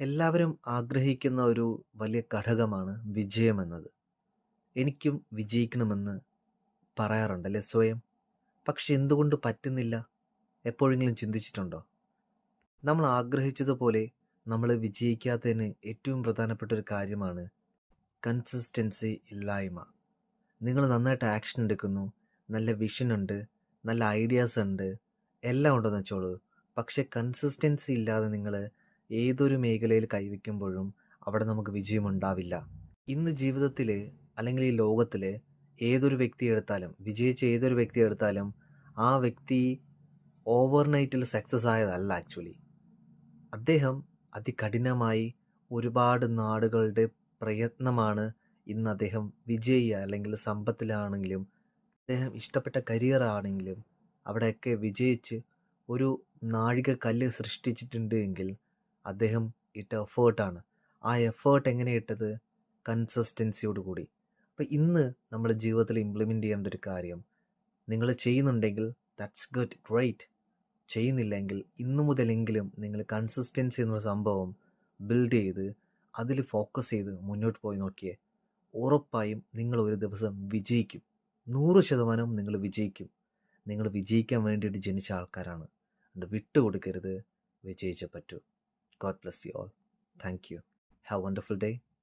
എല്ലാവരും ആഗ്രഹിക്കുന്ന ഒരു വലിയ ഘടകമാണ് വിജയം വിജയമെന്നത്. എനിക്കും വിജയിക്കണമെന്ന് പറയാറുണ്ടല്ലേ സ്വയം. പക്ഷെ എന്തുകൊണ്ട് പറ്റുന്നില്ല? എപ്പോഴെങ്കിലും ചിന്തിച്ചിട്ടുണ്ടോ? നമ്മൾ ആഗ്രഹിച്ചതുപോലെ നമ്മൾ വിജയിക്കാത്തതിന് ഏറ്റവും പ്രധാനപ്പെട്ട ഒരു കാര്യമാണ് കൺസിസ്റ്റൻസി ഇല്ലായ്മ. നിങ്ങൾ നന്നായിട്ട് ആക്ഷൻ എടുക്കുന്നു, നല്ല വിഷൻ ഉണ്ട്, നല്ല ഐഡിയാസ് ഉണ്ട്, എല്ലാം ഉണ്ടെന്ന് വെച്ചോളൂ. പക്ഷെ കൺസിസ്റ്റൻസി ഇല്ലാതെ നിങ്ങൾ ഏതൊരു മേഖലയിൽ കൈവയ്ക്കുമ്പോഴും അവിടെ നമുക്ക് വിജയമുണ്ടാവില്ല. ഇന്ന് ജീവിതത്തിൽ അല്ലെങ്കിൽ ഈ ലോകത്തിൽ ഏതൊരു വ്യക്തി എടുത്താലും വിജയിച്ച ഏതൊരു വ്യക്തി എടുത്താലും ആ വ്യക്തി ഓവർനൈറ്റിൽ സക്സസ് ആയതല്ല ആക്ച്വലി. അദ്ദേഹം അതികഠിനമായി ഒരുപാട് നാടുകളുടെ പ്രയത്നമാണ് ഇന്ന് അദ്ദേഹം വിജയി അല്ലെങ്കിൽ സമ്പത്തിലാണെങ്കിലും അദ്ദേഹം ഇഷ്ടപ്പെട്ട കരിയർ ആണെങ്കിലും അവിടെയൊക്കെ വിജയിച്ച് ഒരു നാഴിക കല്ല് സൃഷ്ടിച്ചിട്ടുണ്ട് എങ്കിൽ അദ്ദേഹം ഇട്ട എഫേർട്ടാണ്. ആ എഫേർട്ട് എങ്ങനെ ഇട്ടത്? കൺസിസ്റ്റൻസിയോട് കൂടി. അപ്പോൾ ഇന്ന് നമ്മൾ ജീവിതത്തിൽ ഇംപ്ലിമെന്റ് ചെയ്യേണ്ട ഒരു കാര്യം നിങ്ങൾ ചെയ്യുന്നുണ്ടെങ്കിൽ ദാറ്റ്സ് ഗുഡ് ഗ്രേറ്റ്. ചെയ്യുന്നില്ലെങ്കിൽ ഇന്നു മുതലെങ്കിലും നിങ്ങൾ കൺസിസ്റ്റൻസി എന്നൊരു സംഭവം ബിൽഡ് ചെയ്ത് അതിൽ ഫോക്കസ് ചെയ്ത് മുന്നോട്ട് പോയി നോക്കിയേ. ഉറപ്പായും നിങ്ങൾ ഒരു ദിവസം വിജയിക്കും. 100% നിങ്ങൾ വിജയിക്കും. നിങ്ങൾ വിജയിക്കാൻ വേണ്ടിയിട്ട് ജനിച്ച ആൾക്കാരാണ്. അതുകൊണ്ട് വിട്ടുകൊടുക്കരുത്. വിജയിച്ചേ പറ്റൂ. God bless you all. Thank you. Have a wonderful day.